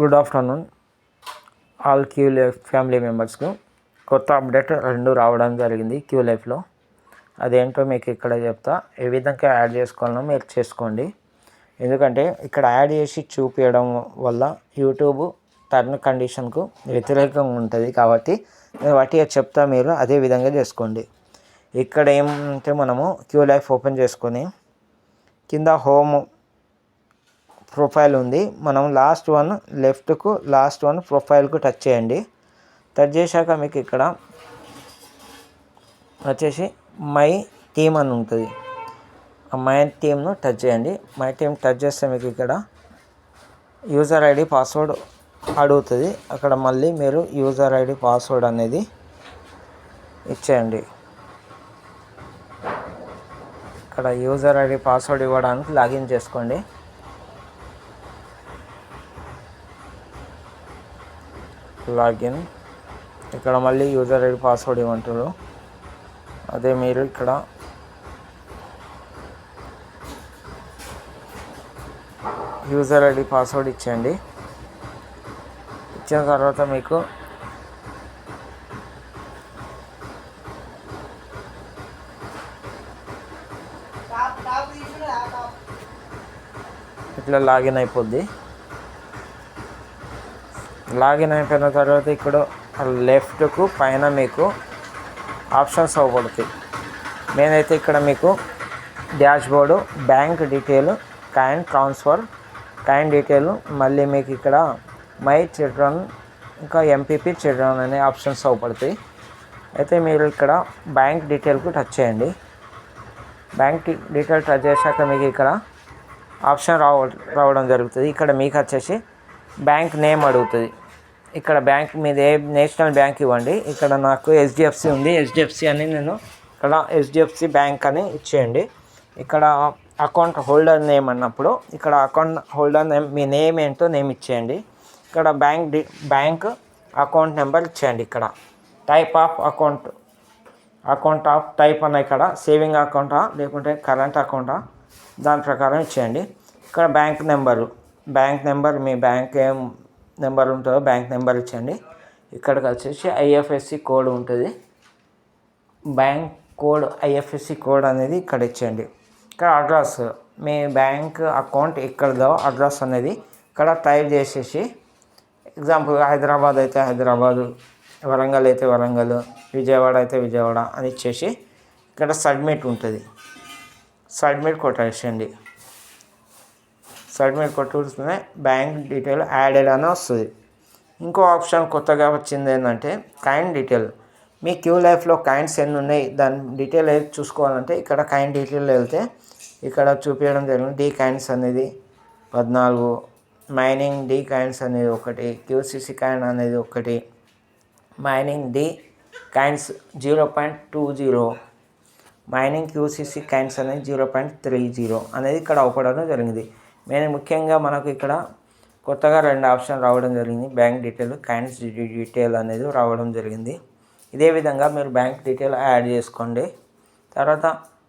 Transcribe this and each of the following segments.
Good afternoon all Q life family మెంబర్స్కు. కొత్త update రెండు రావడం జరిగింది క్యూ లైఫ్లో. అదేంటో మీకు ఇక్కడ చెప్తా. ఏ విధంగా యాడ్ చేసుకోవాలో మీరు చేసుకోండి. ఎందుకంటే ఇక్కడ యాడ్ చేసి చూపించడం వల్ల యూట్యూబ్ టర్మ్ కండిషన్కు వ్యతిరేకంగా ఉంటుంది కాబట్టి నేను వాటిగా చెప్తా మీరు అదే విధంగా చేసుకోండి. ఇక్కడ ఏమంటే మనము క్యూ లైఫ్ ఓపెన్ చేసుకొని కింద హోమ్ ప్రొఫైల్ ఉంది. మనం లాస్ట్ వన్ లెఫ్ట్కు లాస్ట్ వన్ ప్రొఫైల్కు టచ్ చేయండి. టచ్ చేశాక మీకు ఇక్కడ వచ్చేసి మై థీమ్ అని ఉంటుంది. ఆ మై థీమ్ను టచ్ చేయండి. మై థీమ్ టచ్ చేస్తే మీకు ఇక్కడ యూజర్ ఐడి పాస్వర్డ్ అడుగుతుంది. అక్కడ మళ్ళీ మీరు యూజర్ ఐడి పాస్వర్డ్ అనేది ఇచ్చేయండి. ఇక్కడ యూజర్ ఐడి పాస్వర్డ్ ఇవ్వడానికి లాగిన్ చేసుకోండి. లాగిన్. ఇక్కడ మళ్ళీ యూజర్ ఐడి పాస్వర్డ్ ఇవ్వంటారు అదే మీరు ఇక్కడ యూజర్ ఐడి పాస్వర్డ్ ఇచ్చేయండి. ఇచ్చిన తర్వాత మీకు ఇట్లా లాగిన్ అయిపోద్ది. లాగిన్ అయిపోయిన తర్వాత ఇక్కడ లెఫ్ట్కు పైన మీకు ఆప్షన్స్ అవ్వబడతాయి. నేనైతే ఇక్కడ మీకు dashboard bank detail coin transfer coin detail మళ్ళీ మీకు ఇక్కడ మై చిల్డ్రన్ ఇంకా ఎంపీపీ చిల్డ్రన్ అనే ఆప్షన్స్ అవ్వబడతాయి. అయితే మీరు ఇక్కడ బ్యాంక్ డీటెయిల్కు టచ్ చేయండి. బ్యాంక్ డీటెయిల్ టచ్ చేశాక మీకు ఇక్కడ ఆప్షన్ రావ రావడం జరుగుతుంది. ఇక్కడ మీకు వచ్చేసి బ్యాంక్ నేమ్ అడుగుతుంది. ఇక్కడ బ్యాంక్ మీద ఏ నేషనల్ బ్యాంక్ ఇవ్వండి. ఇక్కడ నాకు హెచ్డిఎఫ్సి ఉంది. హెచ్డిఎఫ్సి అని నేను ఇక్కడ హెచ్డిఎఫ్సి బ్యాంక్ అని ఇచ్చేయండి. ఇక్కడ అకౌంట్ హోల్డర్ నేమ్ అన్నప్పుడు ఇక్కడ అకౌంట్ హోల్డర్ నేమ్ మీ నేమ్ ఏంటో నేమ్ ఇచ్చేయండి. ఇక్కడ bank D bank account number ఇచ్చేయండి ఇక్కడ. Type of account account of type అన్న ఇక్కడ సేవింగ్ అకౌంటా లేకుంటే కరెంట్ అకౌంటా దాని ప్రకారం ఇచ్చేయండి. ఇక్కడ బ్యాంక్ నెంబరు బ్యాంక్ నెంబర్ మీ బ్యాంక్ ఏం నెంబర్ ఉంటుందో బ్యాంక్ నెంబర్ ఇచ్చండి. ఇక్కడికి వచ్చేసి ఐఎఫ్ఎస్సి కోడ్ ఉంటుంది. బ్యాంక్ కోడ్ ఐఎఫ్ఎస్సి కోడ్ అనేది ఇక్కడ ఇచ్చేయండి. ఇక్కడ అడ్రస్ మీ బ్యాంక్ అకౌంట్ ఎక్కడదో అడ్రస్ అనేది ఇక్కడ టైప్ చేసేసి ఎగ్జాంపుల్ హైదరాబాద్ అయితే హైదరాబాదు వరంగల్ అయితే వరంగల్ విజయవాడ అయితే విజయవాడ అని ఇచ్చేసి ఇక్కడ సబ్మిట్ ఉంటుంది. సబ్మిట్ కొట్టేసేయండి. సబ్మిట్ కొట్టుకుంటే బ్యాంక్ డీటెయిల్ యాడెడ్ అని వస్తుంది. ఇంకో ఆప్షన్ కొత్తగా వచ్చింది ఏంటంటే కైండ్ డీటెయిల్. మీ క్యూ లైఫ్లో కైండ్స్ ఎన్ని ఉన్నాయి? దాని డీటెయిల్ ఏది చూసుకోవాలంటే ఇక్కడ కాయిన్ డీటెయిల్ వెళ్తే ఇక్కడ చూపించడం జరిగింది. డీ కాయిన్స్ అనేది పద్నాలుగు. మైనింగ్ డి కాయిన్స్ అనేది ఒకటి. క్యూసిసి కాయిన్ అనేది ఒకటి. Mining D coins zero point two zero. Mining QCC coins అనేది జీరో పాయింట్ త్రీ జీరో అనేది ఇక్కడ అవపడడం జరిగింది. నేను ముఖ్యంగా మనకు ఇక్కడ కొత్తగా రెండు ఆప్షన్ రావడం జరిగింది. బ్యాంక్ డీటెయిల్ క్యాండ్స్ డీటెయిల్ అనేది రావడం జరిగింది. ఇదే విధంగా మీరు బ్యాంక్ డీటెయిల్ యాడ్ చేసుకోండి. తర్వాత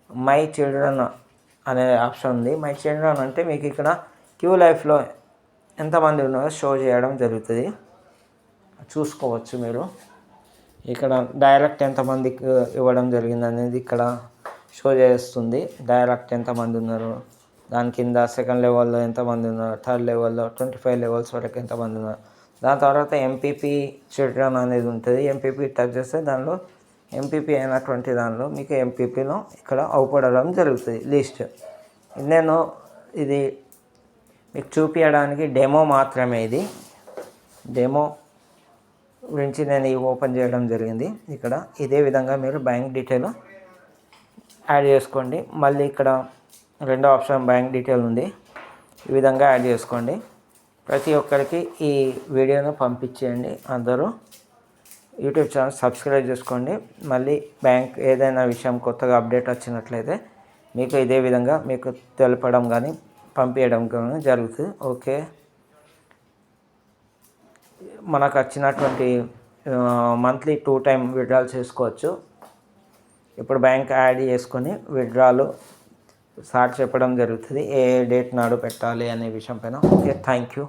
మై చిల్డ్రన్ అనే ఆప్షన్ ఉంది. మై చిల్డ్రన్ అంటే మీకు ఇక్కడ క్యూ లైఫ్లో ఎంతమంది ఉన్నారో షో చేయడం జరుగుతుంది. చూసుకోవచ్చు మీరు. ఇక్కడ డైరెక్ట్ ఎంతమందికి ఇవ్వడం జరిగింది అనేది ఇక్కడ షో చేస్తుంది. డైరెక్ట్ ఎంతమంది ఉన్నారు? దాని కింద సెకండ్ లెవెల్లో ఎంతమంది ఉన్నారు? థర్డ్ లెవెల్లో ట్వంటీ ఫైవ్ లెవెల్స్ వరకు ఎంతమంది ఉన్నారు? దాని తర్వాత ఎంపీపీ చిల్డ్రన్ అనేది ఉంటుంది. ఎంపీపీ టచ్ చేస్తే దానిలో ఎంపీపీ అయినటువంటి దానిలో మీకు ఎంపీపీలో ఇక్కడ అవుపడడం జరుగుతుంది లిస్ట్ నేను ఇది మీకు చూపించడానికి డెమో మాత్రమే ఇది. డెమో గురించి నేను ఈ ఓపెన్ చేయడం జరిగింది. ఇక్కడ ఇదే విధంగా మీరు బ్యాంక్ డీటెయిల్ యాడ్ చేసుకోండి. మళ్ళీ ఇక్కడ రెండో ఆప్షన్ బ్యాంక్ డీటెయిల్ ఉంది. ఈ విధంగా యాడ్ చేసుకోండి. ప్రతి ఒక్కరికి ఈ వీడియోను పంపించేయండి అందరూ. యూట్యూబ్ ఛానల్ సబ్స్క్రైబ్ చేసుకోండి. మళ్ళీ బ్యాంక్ ఏదైనా విషయం కొత్తగా అప్డేట్ వచ్చినట్లయితే మీకు ఇదే విధంగా మీకు తెలపడం కానీ పంపించడం కానీ జరుగుతుంది. ఓకే. మనకు వచ్చినటువంటి మంత్లీ టూ టైం విడ్రాల్ చేసుకోవచ్చు. ఇప్పుడు బ్యాంక్ యాడ్ చేసుకొని విడ్రాలు సార్ చెప్పడం జరుగుతుంది. ఏ డేట్ నాడు పెట్టాలి అనే విషయం పైన. Okay thank you.